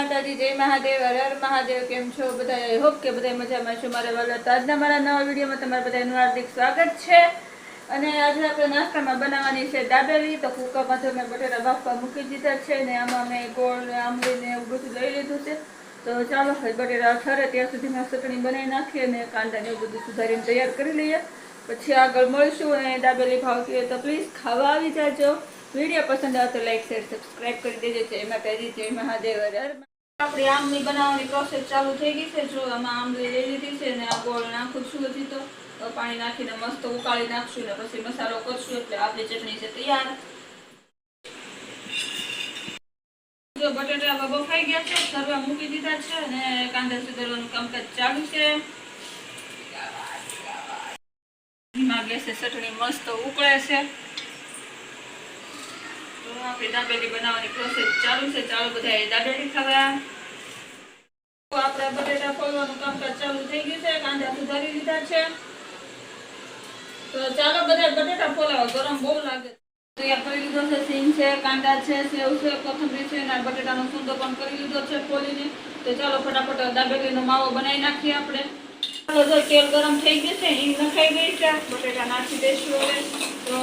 માતાજી, જય મહાદેવ, હર મહાદેવ, કેમ છો? બધા આઈ હોપ કે બધા મજામાં છો. મારા વાલા આજના મારા નવા વિડીયોમાં તમારા બધાનું હાર્દિક સ્વાગત છે. અને આજે આપણે નાસ્તામાં બનાવવાની છે દાબેલી. તો કુકરમાં તો મેં બટેટા બાફવા મૂકી દીધા છે ને આમાં મેં ગોળ આંબલીને એવું બધું લઈ લીધું છે. તો ચાલો બટેટા ઠરે ત્યાં સુધીમાં ચટણી બનાવી નાખીએ અને કાંદા ને એવું બધું સુધારીને તૈયાર કરી લઈએ. પછી આગળ મળશું અને દાબેલી ભાવતી હોય તો પ્લીઝ ખાવા આવી જાજો. વીડિયો પસંદ આવે તો લાઈક શેર સબસ્ક્રાઈબ કરી દેજો. જય માતાજી, જય મહાદેવ આપણી આમની બનાવવાની પ્રોસેસ ચાલુ થઈ ગઈ છે. જો આમાં આમલી લઈ લીધી છે અને આ ગોળ નાખું છું તો. પાણી નાખીને મસ્ત ઉકાળી નાખશું ને પછી મસાલો કરશું એટલે આપણી ચટણી છે તૈયાર. બટેટા બફાઈ ગયા છે સરવા મૂકી દીધા છે અને કાંદા સુધારવાનું કામકાજ ચાલુ છે. ધીમા ગેસે ચટણી મસ્ત ઉકળે છે. તો દાબેલી ચાલુ બધા દાબેલી બટેટા ફોલાવા, ગરમ બહુ લાગે. તૈયાર કરી લીધો છે, સિંગ છે, કાંદા છે, સેવ છે, કોથમરી છે અને બટેટાનો પણ કરી લીધો છે ફોલીને. તો ચાલો ફટાફટ દાબેલીનો માવો બનાવી નાખીએ આપણે. ચાલો તેલ ગરમ થઈ ગયું છે, હિંગ નખાઈ ગઈ છે, બટેટા નાખી દઈશું હવે. તો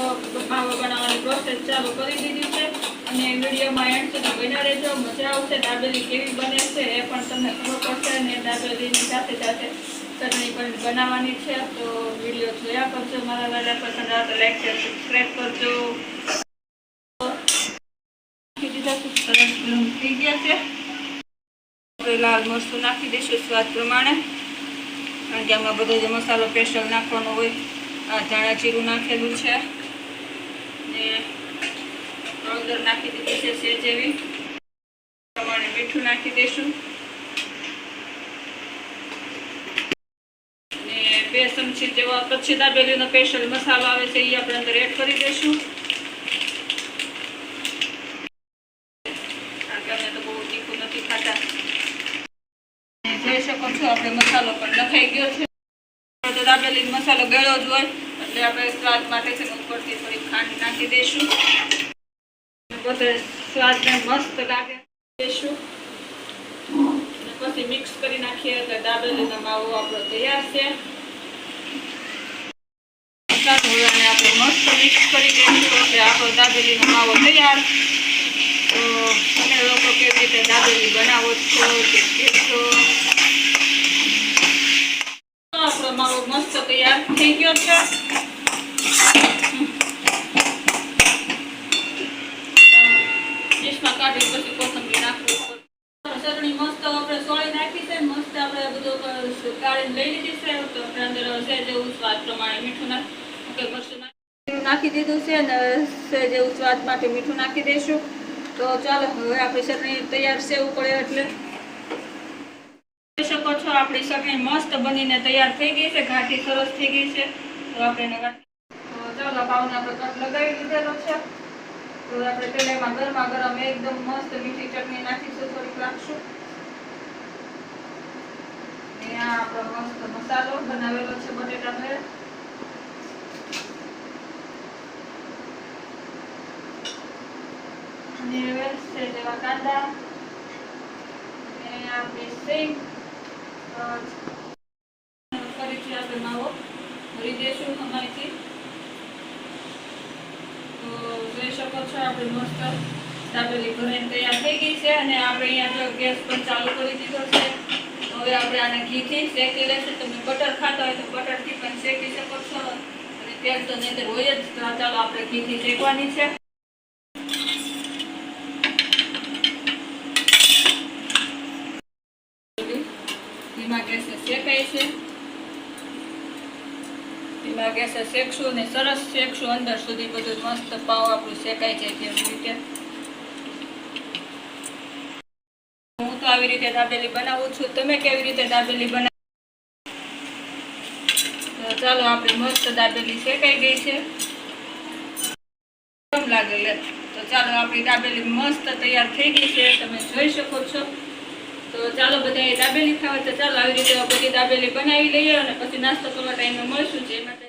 માવો બનાવવાની પ્રોસેસ ચાલુ કરી દીધી છે. અને વિડીયોમાં એન્ડ સુધી બન્યા રહેજો. મજા આવશે, દાબેલી કેવી બને છે એ પણ તમને ખબર પડશે. અને દાબેલીની સાથે સાથે ચટણી પણ બનાવવાની છે. તો વીડિયો જોયા કરજો મારા વાલા પસંદ આવે તો લાઈક શેર સબસ્ક્રાઈબ કરજો. થઈ ગયા છે. લાલ મરચું નાખી દઈશું સ્વાદ પ્રમાણે. કારણ કે આમાં બધો જે મસાલો સ્પેશિયલ નાખવાનો હોય, આ ધાણા જીરું નાખેલું છે. ને હળદર નાખી દીધી છે સેજ એવી. પ્રમાણે મીઠું નાખી દઈશું. ને બે ચમચી જેવા કચ્છી દાબેલીનો સ્પેશિયલ મસાલો આવે છે એ આપણે અંદર એડ કરી દઈશું કારણ કે અમે તો બહુ તીખું નથી ખાતા અને જોઈ શકો આપણે મસાલો પણ નખાઈ ગયો છે. તો દાબેલી મસાલો ગળ્યો જ હોય, એટલે આપણે સ્વાદ માટે છે ઉપરથી થોડી ખાંડ નાખી દઈશું. બધે સ્વાદને મસ્ત લાગે. દઈશું પછી મિક્સ કરી નાખીએ એટલે દાબેલીનો માવો આપણો તૈયાર છે. મસાલો આપણે મસ્ત મિક્સ કરી દઈશું એટલે આપણો દાબેલીનો માવો તૈયાર. તો તમે લોકો કેવી રીતે દાબેલી બનાવો છો, કે છો તો આપણો માવો મસ્ત તૈયાર થઈ ગયો છે ડીશમાં કાઢી પછી કોથમરી નાખવું ચટણી મસ્ત આપણે સોળી નાખી છે, મસ્ત આપણે બધું કાઢીને લઈ લીધી છે, તો અંદર છે જેવું સ્વાદ પ્રમાણે મીઠું નાખ મરચું નાખી દીધું છે અને જેવું સ્વાદ માટે મીઠું નાખી દઈશું. તો ચાલો, હવે આપણી ચટણી તૈયાર છે પડે એટલે. જોઈ શકો છો, આપણી ચટણી મસ્ત બનીને તૈયાર થઈ ગઈ છે, ઘાટી સરસ થઈ ગઈ છે. તો આપણે ચાલો પાવને આપણે કટ લગાવી દીધેલો છે. તો આપણે ગરમા ગરમ એકદમ મસ્ત મીઠી ચટણી મસાલો બનાવેલો છે બટેટા ભેળ. અને છે જેવા કાંદા. અને આપણે સેમ ફરીથી માવો ભરી દઈશું અમારીથી. જોઈ શકો છો, આપણે મસ્ત દાબેલી ભરીને તૈયાર થઈ ગઈ છે અને આપણે અહીંયા જો ગેસ પણ ચાલુ કરી દીધો છે. હવે આપણે આને ઘીથી શેકી લેશું. તમે બટર ખાતા હોય તો બટરથી પણ શેકી શકો છો. અને તેલ તો નહીં હોય જ. ચાલો આપણે ઘીથી શેકવાની છે. ધીમા ગેસે શેકાય છે. ધીમા છે શેકશું ને સરસ શેકશું અંદર સુધી બધું મસ્ત પાવ આપણું શેકાઈ જાય રીતે. હું તો આવી રીતે દાબેલી બનાવું છું. તમે કેવી રીતે દાબેલી બનાવો ચાલો આપણી મસ્ત દાબેલી શેકાઈ ગઈ છે. લાગે તો ચાલો આપણી દાબેલી મસ્ત તૈયાર થઈ ગઈ છે. તમે જોઈ શકો છો. તો ચાલો બધા દાબેલી ખાવા તો ચાલો આવી રીતે બધી દાબેલી બનાવી લઈએ અને પછી નાસ્તો કરવા ટાઈમે મળશું. જે માટે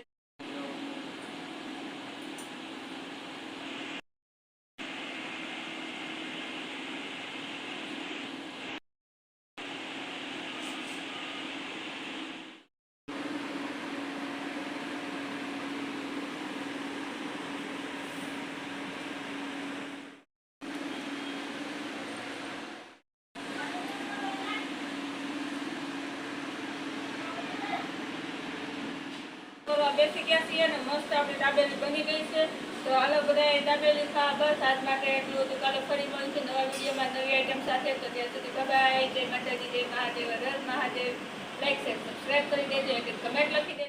કરવા બેસી ગયા છીએ અને મસ્ત આપણી દાબેલી બની ગઈ છે. તો હાલો બધા દાબેલી ખા, બસ આજ માટે એટલું હતું. કાલે ફરી મળશે નવા વિડીયોમાં નવી આઈટમ સાથે. તો ત્યાં સુધી બાય જય માતાજી, જય મહાદેવ. હર મહાદેવ. લાઈક શેર સબસ્ક્રાઈબ કરી દેજો. એક કમેન્ટ લખી દેજો.